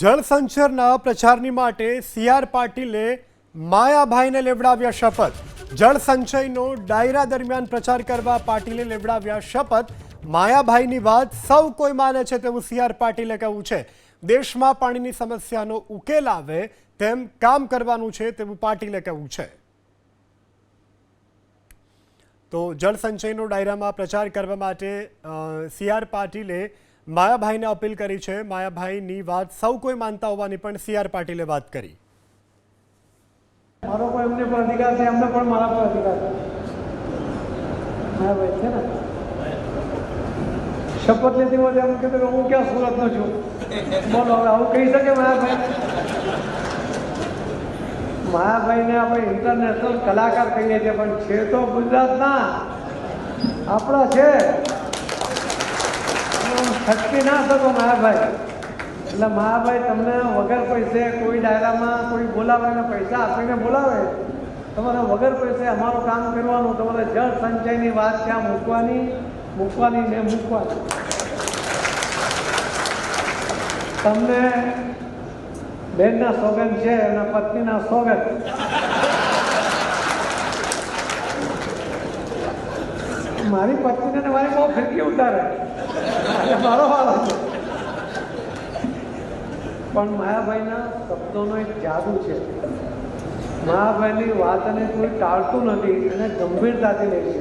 જળસંચયના પ્રચારની માટે સીઆર પાટીલે માયાભાઈને લેવડાવ્યા શપથ. જળસંચયનો ડાયરા દરમિયાન પ્રચાર કરવા પાટીલે લેવડાવ્યા શપથ. માયાભાઈની વાત સૌ કોઈ માને છે તેવું સીઆર પાટીલે કહ્યું છે. દેશમાં પાણીની સમસ્યાનો ઉકેલ આવે તેમ કામ કરવાનું છે તેવું પાટીલે કહ્યું છે. તો જળસંચયનો ડાયરામાં પ્રચાર કરવા માટે સીઆર પાટીલે માયાભાઈને અપીલ કરી છે. માયાભાઈની વાત સૌ કોઈ માનતા હોવાની પણ સી આર પાટીલે વાત કરી. મારો પણ એમને પણ અધિકાર છે, એમને પણ મારા પર અધિકાર છે. હા ભાઈ છે ને? શપથ લેતી વખતે એમ કીધું હું ક્યાં સુરતનો છું? બોલો, હવે આવું કહી શકે માયાભાઈ? માયાભાઈને આપણે ઇન્ટરનેશનલ કલાકાર કહીએ છીએ, પણ છે તો ગુજરાતના. આપણા છે. શક્તિ ના શકો મહાભાઈ. એટલે મહાભાઈ, તમને વગર પૈસે કોઈ ડાયરામાં કોઈ બોલાવે પૈસા આપીને બોલાવે? તમારે વગર પૈસે અમારું કામ કરવાનું, તમારે જળ સંચયની વાત ત્યાં મૂકવાની મૂકવાની ને મૂકવાની. તમને બેનના સોગન છે એના પત્નીના સોગન મારી પત્નીને મારી બહુ ફિરકી ઉતારે મારો વારો છે. પણ માયાભાઈના શબ્દોનો એક જાદુ છે. માયાભાઈની વાતને કોઈ ટાળતું નથી એને ગંભીરતાથી લે છે.